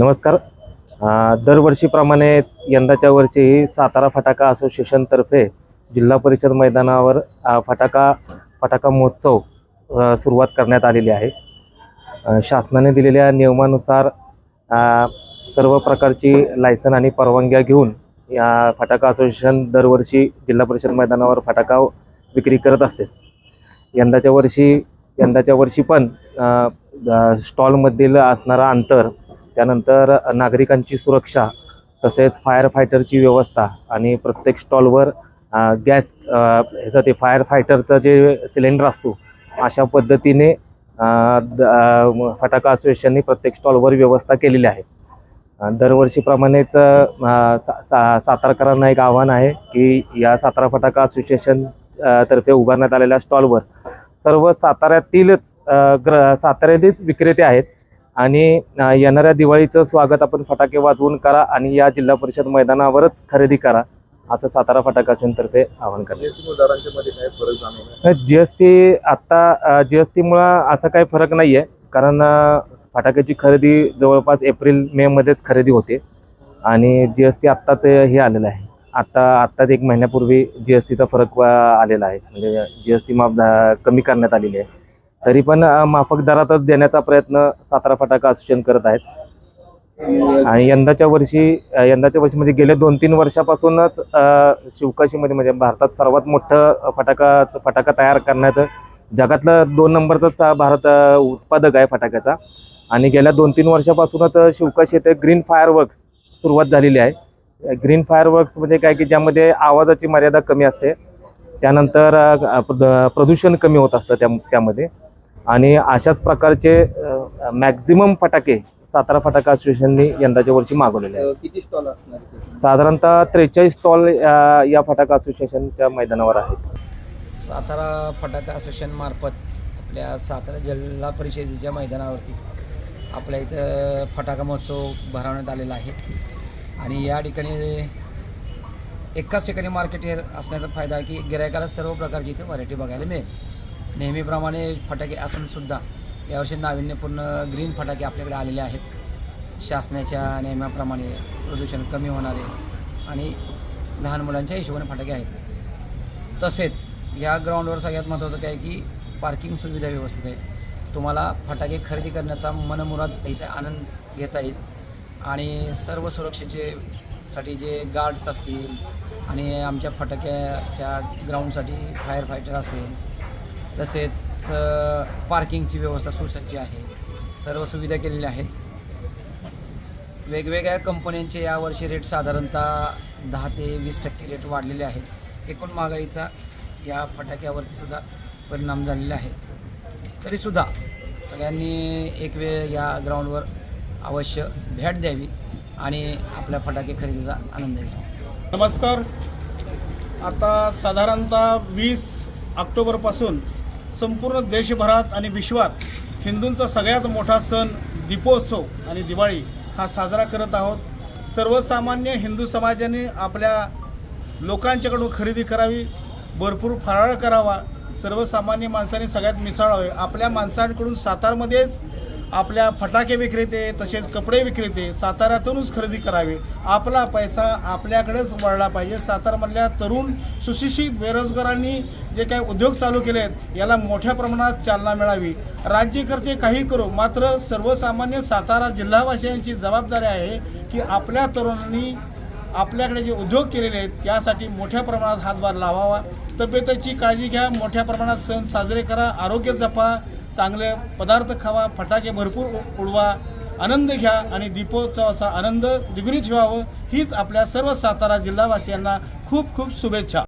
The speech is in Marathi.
नमस्कार. दरवर्षीप्रमाणेच यंदाच्या वर्षीही सातारा फटाका असोसिएशनतर्फे जिल्हा परिषद मैदानावर फटाका फटाका महोत्सव सुरुवात करण्यात आलेली आहे. शासनाने दिलेल्या नियमानुसार सर्व प्रकारची लायसन आणि परवानग्या घेऊन या फटाका असोसिएशन दरवर्षी जिल्हा परिषद मैदानावर फटाका विक्री करत असते. यंदाच्या वर्षी यंदाच्या वर्षी पण स्टॉलमधील असणारा अंतर त्यानंतर नागरिकांची सुरक्षा तसेच फायर फायटरची व्यवस्था आणि प्रत्येक स्टॉलवर गॅस ह्याचं ते फायर फायटरचं जे सिलेंडर असतो अशा पद्धतीने द- फटाका असोसिएशनने प्रत्येक स्टॉलवर व्यवस्था केलेली आहे. दरवर्षीप्रमाणेच सा सा सातारकरांना एक आव्हान आहे की या सातारा फटाका असोसिएशन तर्फे उभारण्यात आलेल्या स्टॉलवर सर्व साताऱ्यातीलच ग्र साताऱ्यातीलच विक्रेते आहेत. आणि येणाऱ्या दिवाळीचं स्वागत आपण फटाके वाजवून करा आणि या जिल्हा परिषद मैदानावरच खरेदी करा असं सातारा फटाकातर्फे आवाहन करण्यात जीएसटी दरांच्या मध्ये काय फरक जाणवला जी एस टी आत्ता जी एस टीमुळं असा काही फरक नाही आहे कारण फटाक्याची खरेदी जवळपास एप्रिल मेमध्येच खरेदी होते आणि जी एस टी आत्ताच हे आलेलं आहे. आत्ता आत्ताच एक महिन्यापूर्वी जी एस टीचा फरक आलेला आहे. म्हणजे जी एस टी माफ कमी करण्यात आलेली आहे. तरी पण माफक दरातच देण्याचा प्रयत्न सातारा फटाका असोसिएशन करत आहेत. आणि यंदाच्या वर्षी यंदाच्या वर्षी म्हणजे गेल्या दोन तीन वर्षापासूनच शिवकाशीमध्ये म्हणजे भारतात सर्वात मोठं फटाका फटाका तयार करण्यात जगातलं दोन नंबरचाच भारत उत्पादक आहे फटाक्याचा. आणि गेल्या दोन तीन वर्षापासूनच शिवकाशी येथे ग्रीन फायर वर्क्स सुरुवात झालेली आहे. ग्रीन फायर वर्क्स म्हणजे काय की ज्यामध्ये आवाजाची मर्यादा कमी असते. त्यानंतर प्रदूषण कमी होत असतं त्या त्यामध्ये. आणि अशाच प्रकारचे मॅक्झिमम फटाके सातारा फटाका असोसिएशननी यंदाच्या वर्षी मागवलेले आहेत. किती स्टॉल असणार? साधारणतः त्रेचाळीस स्टॉल या फटाका असोसिएशनच्या मैदानावर आहेत. सातारा फटाका असोसिएशन मार्फत आपल्या सातारा जिल्हा परिषदेच्या मैदानावरती आपल्या इथं फटाका महोत्सव भरवण्यात आलेला आहे. आणि या ठिकाणी एकाच ठिकाणी मार्केट हे असण्याचा फायदा आहे की गिरायकाला सर्व प्रकारची इथे व्हरायटी बघायला मिळेल. नेहमीप्रमाणे फटाके असूनसुद्धा यावर्षी नाविन्यपूर्ण ग्रीन फटाके आपल्याकडे आलेले आहेत. शासनाच्या नियमाप्रमाणे प्रदूषण कमी होणारे आणि लहान मुलांच्या हिशोबाने फटाके आहेत. तसेच या ग्राउंडवर सगळ्यात महत्त्वाचं काय की पार्किंग सुविधा व्यवस्थित आहे. तुम्हाला फटाके खरेदी करण्याचा मनमुराद इथे आनंद घेता येईल आणि सर्व सुरक्षेचे साठी जे गार्ड्स असतील आणि आमच्या फटाक्याच्या ग्राउंडसाठी फायर फायटर असेल तसेच पार्किंगची व्यवस्था सुसज्ज आहे. सर्व सुविधा केलेल्या आहेत. वेगवेगळ्या कंपन्यांचे यावर्षी रेट साधारणतः दहा ते वीस टक्के रेट वाढलेले आहेत. एकूण महागाईचा या फटाक्यावरती सुद्धा परिणाम झालेला आहे. तरीसुद्धा सगळ्यांनी एक वेळ या ग्राउंडवर अवश्य भेट द्यावी आणि आपल्या फटाके खरेदीचा आनंद घ्यावा. नमस्कार. आता साधारणतः वीस ऑक्टोबरपासून संपूर्ण देशभरात आणि विश्वात हिंदूंचा सगळ्यात मोठा सण दीपोत्सव आणि दिवाळी हा साजरा करत आहोत. सर्वसामान्य हिंदू समाजाने आपल्या लोकांच्याकडून खरेदी करावी भरपूर फराळ करावा. सर्वसामान्य माणसाने सगळ्यात मिसळावे आपल्या माणसांकडून सातारमध्येच आपल्या फटाके विक्रेते तसेच कपडे विक्रेते साताऱ्यातूनच खरेदी करावे. आपला पैसा आपल्याकडेच वळला पाहिजे. सातारमधल्या तरुण सुशिक्षित बेरोजगारांनी जे काही उद्योग चालू केले आहेत याला मोठ्या प्रमाणात चालना मिळावी. राज्यकर्ते काही करू मात्र सर्वसामान्य सातारा जिल्हावासियांची जबाबदारी आहे की आपल्या तरुणांनी आपल्याकडे जे उद्योग केलेले आहेत त्यासाठी मोठ्या प्रमाणात हातभार लावावा. तब्येतीची काळजी घ्या मोठ्या प्रमाणात सण साजरे करा आरोग्य जपा. चांगले पदार्थ खावा फटाके भरपूर उडवा आनंद घ्या आणि दीपोत्सवाचा आनंद द्विगुणित व्हावं हीच आपल्या सर्व सातारा जिल्हावासियांना खूप खूप शुभेच्छा.